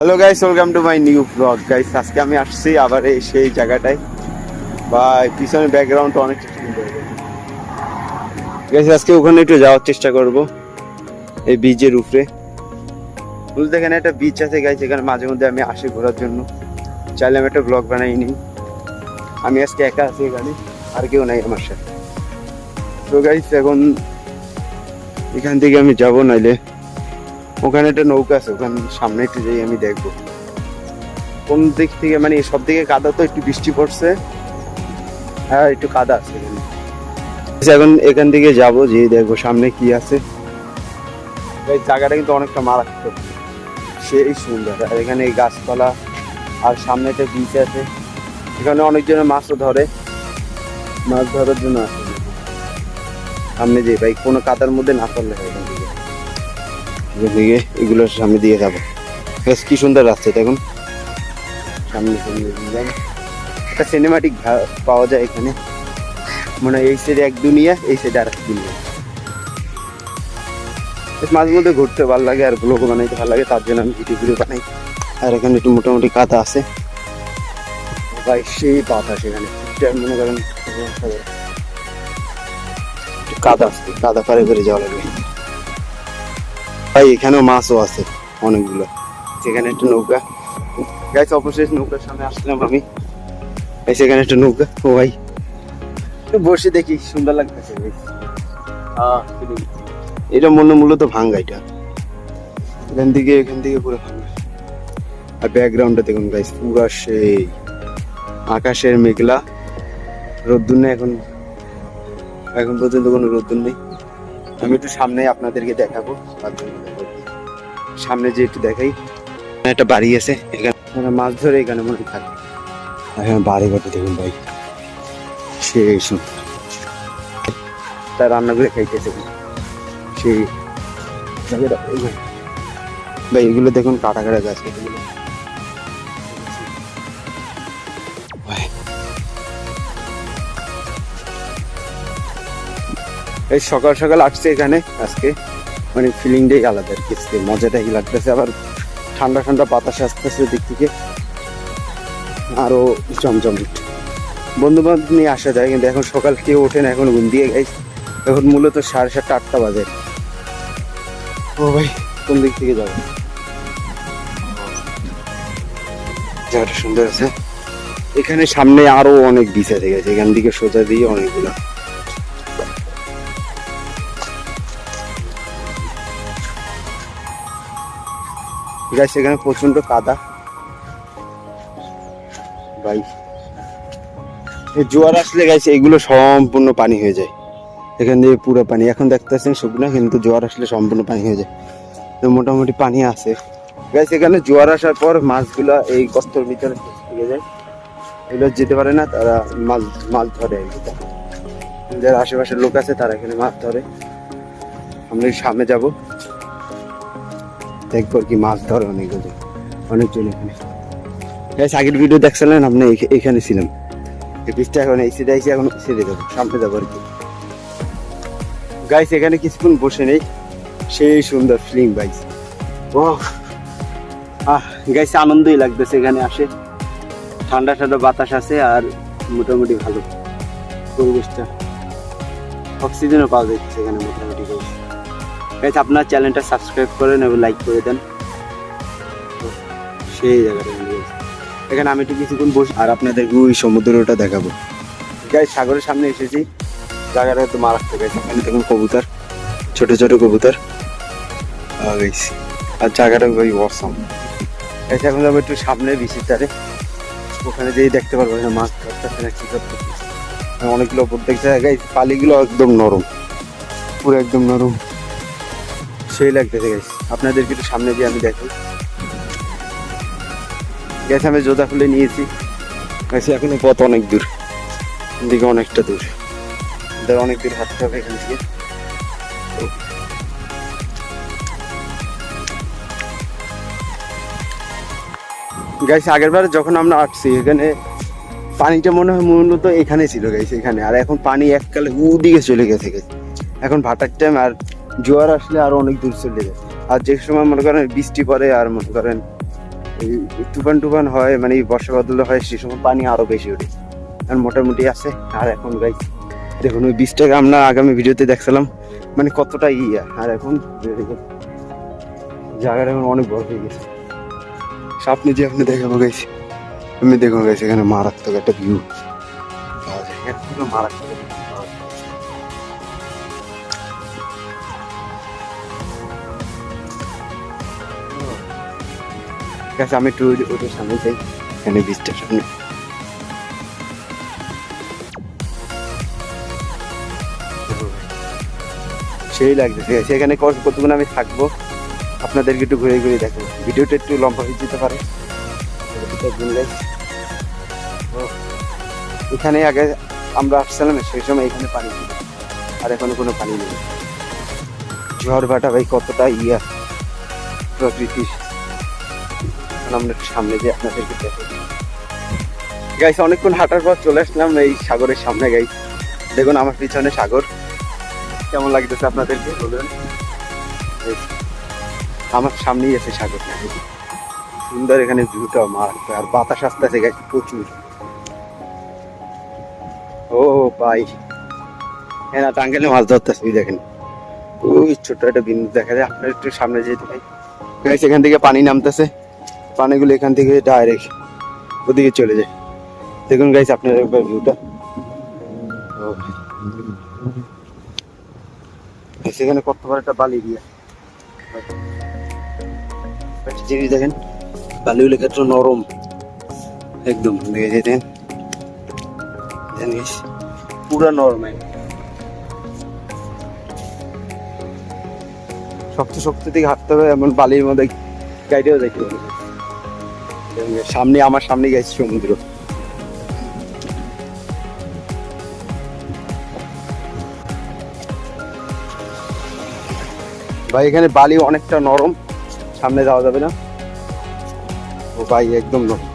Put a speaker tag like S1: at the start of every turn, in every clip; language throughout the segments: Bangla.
S1: Hello guys welcome to my new blog guys আজকে আমি আসছি আবার এই সেই জায়গাটায়। বা পিছনের ব্যাকগ্রাউন্ড অনেক গাইস আজকে ওখানে একটু যাওয়ার চেষ্টা করব, এই বিচের উপরে। বুঝতে এখানে একটা বিচ আছে গাইস এখানে মাঝে মধ্যে আমি আসি ঘোরার জন্য। চাইলে আমি একটা ব্লগ বানাই নিই আমি আজকে একা আছি এখানে, আর কেউ নাই আমার সাথে। তো গাইস এখন এখান থেকে আমি যাব নাইলে। ওখানে একটা নৌকা আছে ওখানে সামনে একটু যাই আমি দেখব। কোন দিক থেকে মানে সব দিকে কাদা তো একটু বৃষ্টি পড়ছে। হ্যাঁ একটু কাদা আছে এখানে। আচ্ছা, এখন এখান থেকে যাব যে দেখব সামনে কি আছে। জায়গাটা কিন্তু অনেকটা মারাত্মক। সেই সুন্দর। আর এখানে এই গাছপালা আর সামনে একটা বিচ আছে। এখানে অনেকজন মাছও ধরে। মাছ ধরার জন্য আসে। সামনে যে ভাই কোনো কাদার মধ্যে না পড়লে হয়। এখান এগুলোর সামনে দিয়ে যাব। বেশ, কি সুন্দর রাস্তা, দেখুন। সামনে সামনে। একটা সিনেমাটিক পাওয়া যায় এখানে। মানে এই সাইডে এক দুনিয়া, এই সাইডে আর এক দুনিয়া। মাঝে মধ্যে ঘুরতে ভালো লাগে আর ব্লগ বানাইতে ভালো লাগে, তার জন্য আমি ভিডিও ভিডিও বানাই। আর এখানে একটু মোটামুটি কাদা আছে। ভাই, সেই বাতাস এখানে। মনে করেন কাদা আছে, কাদা পারে করে যাওয়া লাগবে ভাই, এখানেও মাছও আছে, অনেকগুলো। সেখানে একটা নৌকা। গাইস অবশেষ নৌকার সামনে আসলাম আমি। এই সেখানে একটা নৌকা। ও ভাই, বসে দেখি, সুন্দর লাগতেছে এটা মনে মূলত ভাঙ্গা এটা। এখান থেকে এখান থেকে পুরো ভাঙ্গা। আর ব্যাকগ্রাউন্ডটা দেখুন গাইস পুরা সেই আকাশের মেঘলা। রোদ্দুর নেই এখন। এখন পর্যন্ত কোনো রোদ্দুর নেই। আমি একটু সামনে আপনাদেরকে দেখাবো। তার জন্য। সামনে যে একটু দেখাই। একটা বাড়ি আছে, এখানে মাছ ধরে এখানে মনে হয় থাকে। এখানে বাড়ি ঘরটা দেখুন ভাই। সেই তার রান্না করে খাইতেছে সেই ভাই। এগুলো দেখুন কাটা কাটা গাছ এই সকাল সকাল আসছে এখানে আজকে। মানে ফিলিংটাই আলাদা আর কি মজাটাই লাগতেছে আবার ঠান্ডা ঠান্ডা বাতাস আসতেছে দিক থেকে। আরও জমজম বন্ধু বান্ধব নিয়ে আসা যায় কিন্তু এখন সকাল কেউ ওঠে না এখন ঘুম দিয়ে গাইস এখন মূলত সাড়ে সাতটা আটটা বাজে। ও ভাই। কোন দিক থেকে যাব? জায়গাটা সুন্দর আছে। এখানে সামনে আরও অনেক বিচ আছে গেছে এখান থেকে সোজা দিয়ে অনেকগুলো। গাছ এখানে প্রচণ্ড কাদা। ভাই জোয়ার আসলে গেছে এগুলো সম্পূর্ণ পানি হয়ে যায়। এখান দিয়ে পুরো পানি। এখন দেখতেছেন শুকনো, কিন্তু জোয়ার আসলে সম্পূর্ণ পানি হয়ে যায়। তো মোটামুটি পানি আছে। গাছ এখানে জোয়ার আসার পর মাছগুলো এই গর্তর ভিতরে থেকে যায়। এগুলো যেতে পারে না, তারা মাছ মাছ ধরে যারা আশেপাশের লোক আছে, তারা এখানে মাছ ধরে। আমরা সামনে যাব। আর কি মাছ ধরে অনেকগুলো অনেকজন এখানে। গাইস আগের ভিডিও দেখছিলেন আপনি? এখানে ছিলাম। এই পিসটা এখন এই সিটে এখন ছেড়ে দেবো। সামনে যাব আর কি। গাইস এখানে কিছুক্ষণ বসে নেই। সেই সুন্দর ফিলিং গাইস ও আহ গাইস আনন্দই লাগতেছে এখানে আসে। ঠান্ডা ঠান্ডা বাতাস আছে আর মোটামুটি ভালো পরিবেশটা। অক্সিজেনও পাওয়া যাচ্ছে এখানে মোটামুটি গাইস গাইস আপনার চ্যানেলটা সাবস্ক্রাইব করেন এবং লাইক করে দেন। সেই জায়গাটা। এখানে আমি একটু কিছুক্ষণ বসি আর আপনাদের ওই সমুদ্রটা দেখাবো। গাইস সাগরের সামনে এসেছি। জায়গাটা তো মারাত্মক গাইস এখানে দেখুন কবুতর। ছোট ছোট কবুতর। গাইস আর জায়গাটা ভাই অসম গাইস এখন যাব একটু সামনে বিচির ধারে। ওখানে যেই দেখতে পারব মাছ ধরতে কি করতেছে অনেকগুলো উপর দেখছে গাইস পালিগুলো একদম নরম। পুরো একদম নরম। সেই লাগতেছে গাইস আপনাদেরকে একটু সামনে দিয়ে আমি দেখি গেছে আমি জোদা খুলে নিয়েছি। গেছে এখনও পথ অনেক দূর দিকে অনেকটা দূর। আমাদের অনেক দূর হাঁটতে হবে এখান থেকে। গাইছে আগের বার যখন আমরা আসছি, এখানে পানিটা মনে হয় মূলত এখানে ছিল গাইছে এখানে। আর এখন পানি এককালে ওদিকে চলে গেছে গেছে এখন ভাটার টাইম আর জোয়ার আসলে আরও অনেক দূর চলে যায়। আর যে সময় মনে করেন বৃষ্টি পড়ে আর মনে করেন তুফান টুফান হয় মানে বর্ষা বদল হয়, সে সময় পানি আরও বেশি ওঠে। আর মোটামুটি আছে। আর এখন গাইস দেখুন ওই বীজটাকে আমরা আগামী ভিডিওতে দেখছিলাম মানে কতটা ইয়া আর। এখন জায়গাটা এখন অনেক বড় হয়ে গেছে। সামনে যে আপনি দেখাবো গাইছি আমি দেখুন গাইছি এখানে মারাত্মক একটা ভিউ মারাত্মক ঠিক আছে আমি একটু ওদের সামনে যাই। এখানে বীজটার সামনে। সেই লাগছে সেখানে কত- কতক্ষণ আমি থাকব। আপনাদেরকে একটু ঘুরে ঘুরে দেখো ভিডিওটা একটু লম্বা হয়ে যেতে পারে। এখানে আগে আমরা আসছিলাম, সেই সময় এখানে পানি ছিল। আর এখনও কোনো পানি নেই। ঝড় ভাটা ভাই কতটা ইয়া প্রকৃতির। এখন আমরা একটু সামনে যে আপনাদেরকে দেখো গাইস অনেকক্ষণ হাঁটার পর চলে আসলাম এই সাগরের সামনে গাইস দেখুন আমার পিছনে সাগর। কেমন লাগতেছে আপনাদেরকে বলুন? আমার সামনেই আছে সাগর। সুন্দর এখানে ভিউটা মার আর বাতাস আসতেছে গাইস প্রচুর। ও ভাই। হ্যাঁ টাঙ্গেলে মাছ ধরতেছে দেখেন। ওই ছোট্ট একটা বিন্দু দেখা যায়, আপনার একটু সামনে যেতে ভাই গাইস এখান থেকে পানি নামতেছে। পানিগুলো এখান থেকে ডাইরেক্ট ওদিকে চলে যায়। দেখুন গাইস আপনার একবার ভিউটা সেখানে কত বড় একটা বালি দিয়ে। একটা জিনিস দেখেন, বালিগুলো কত নরম। একদম, দেখে যেতেন জানিস পুরা নরম শক্ত শক্ত দিকে হাঁটতে হবে, এমন বালির মধ্যে গাইডেও দেখতে হবে। সামনে, আমার সামনে গেছে সমুদ্র। ভাই, এখানে বালি অনেকটা নরম। সামনে যাওয়া যাবে না। ও ভাই, একদম নরম।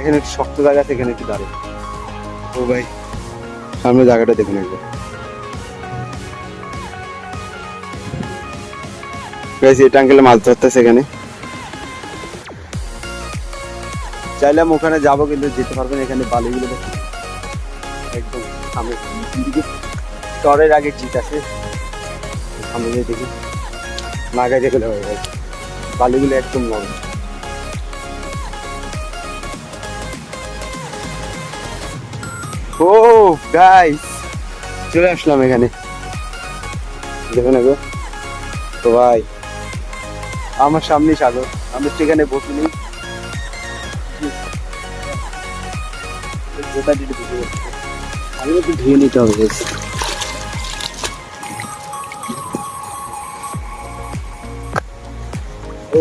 S1: এখানে একটু শক্ত জায়গা আছে, এখানে একটু দাঁড়িয়ে ও ভাই, সামনে জায়গাটা দেখুন একবার। এটা আঙ্কেলে মাছ ধরতেছে এখানে। চাইলাম ওখানে যাব, কিন্তু যেতে পারবেন এখানে বালিগুলো একদম সামনে। চরের আগে জিত আছে। সামনে গিয়ে দেখি। নাগাই যেগুলো হয়ে গেছে। বালিগুলো একদম নরম। ও গাইস চলে আসলাম এখানে। দেখুন গো। তো ভাই, আমার সামনে সাগর। আমি সেখানে বসিনি। ধুয়ে নিতে হবে guys। ও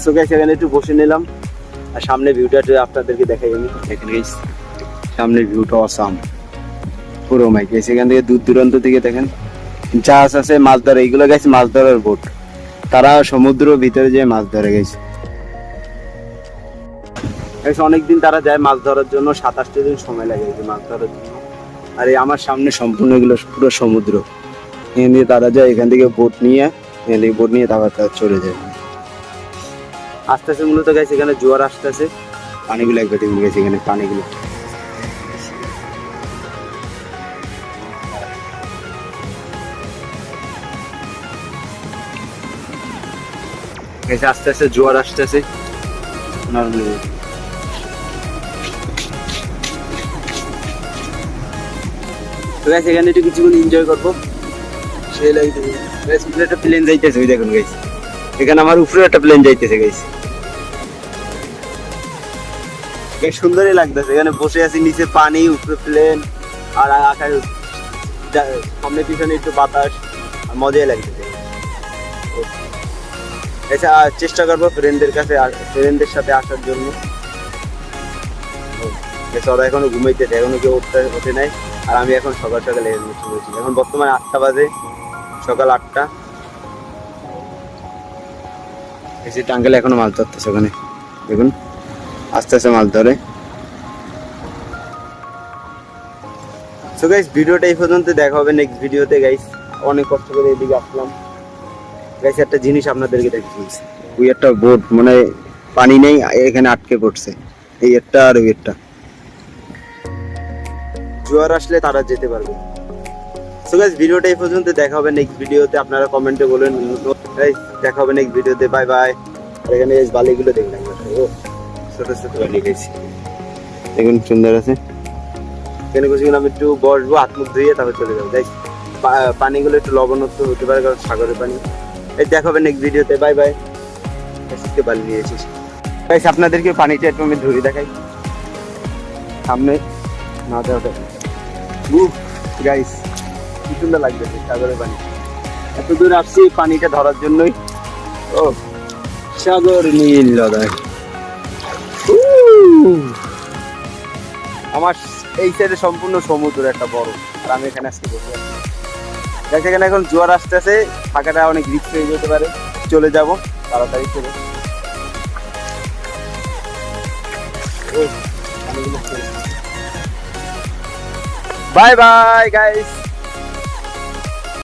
S1: সো একটু বসে নিলাম। আর সামনে ভিউটা আপনাদেরকে দেখাই আমি। দেখেন গাইস সামনের ভিউটা অসাম পুরো মাই গাইস এখান থেকে দূর দূরান্ত থেকে দেখেন। জাহাজ আছে মাছ ধরে। এইগুলো গেছে মাছ ধরার বোট তারা সমুদ্র ভিতরে যেয়ে মাছ ধরে গেছে অনেকদিন তারা যায় মাছ ধরার জন্য, সাতাশটা দিন সময় লাগে যে মাছ ধরার জন্য। আর এই আমার সামনে সম্পূর্ণ এগুলো পুরো সমুদ্র। এখান দিয়ে তারা যায়, এখান থেকে বোট নিয়ে, এখান থেকে বোট নিয়ে তারপর তারা চলে যায়। আস্তে আস্তে মূলত গেছে এখানে জোয়ার আসতেছে। পানিগুলো একবার দেখুন গেছে এখানে পানিগুলো। আস্তে আস্তে জোয়ার আসতেছে। নর্মালি। তো গাইস এখানে একটু কিছুক্ষণ এনজয় করব। সেই লাগতে গাইস উপরে একটা প্লেন যাইতেছে ওই দেখুন গাইস এখানে আমার উপরে একটা প্লেন যাইতেছে গাইস বেশ সুন্দরই লাগতেছে এখানে বসে আছি নিচে পানি উপরে প্লেন আর আকাশ সামনে পিছনে একটু বাতাস মজাই লাগতেছে। আর চেষ্টা করব ফ্রেন্ডদের কাছে ফ্রেন্ডদের সাথে আসার জন্য। আচ্ছা, এখনও ঘুমাইতেছে এখনও কেউ উঠতে ওঠে নাই। আর আমি এখন সকাল সকাল শুনেছি এখন বর্তমানে আটটা বাজে, সকাল আটটা। এসে টাঙ্গেলে এখনও মাছ ধরতেছে ওখানে। দেখুন আস্তে আস্তে মাছ ধরে। সো গাইস ভিডিওটা এই পর্যন্ত, দেখা হবে নেক্সট ভিডিওতে গাইস অনেক কষ্ট করে এদিকে আসলাম। গাইস একটা জিনিস আপনাদেরকে দেখাচ্ছি ওই একটা বোট মানে পানি নেই, এখানে আটকে পড়ছে। এই একটা আর ওই একটা। জোয়ার আসলে তারা যেতে পারবে। সো গাইস ভিডিওটা এই পর্যন্ত, দেখা হবে নেক্সট ভিডিওতে। আপনারা কমেন্টে বলেন দেখা হবে নেক্সট ভিডিওতে। বাই বাই আর এখানে বালিগুলো দেখলাম ও, ছোট ছোট বালি গেছি দেখুন, সুন্দর আছে। এখানে কিছু আমি একটু বসবো, হাত মুখ ধুয়ে তারপর চলে যাব। গাইস পানিগুলো একটু লবণাক্ত হতে পারে, কারণ সাগরের পানি। এই দেখা হবে নেক্সট ভিডিওতে। বাই বাই আজকে বালি নিয়েছিস গাইস আপনাদেরকে পানিটা একটু আমি ধরে দেখাই। সামনে, না দেওয়া গাইস কি সুন্দর লাগতেছে সাগরের পানি। এত দূর আসছি, পানিটা ধরার জন্যই। ও, সাগর নীল লদাখ আমার এই সাইডে সম্পূর্ণ সমুদ্র, একটা বড়। আর আমি এখানে আজকে বসে আছি। দেখ এখানে এখন জোয়ার আসতেছে ফাঁকাটা অনেক রিস্ক হয়ে যেতে পারে। চলে যাব, তাড়াতাড়ি চলে বাই বাই গাইস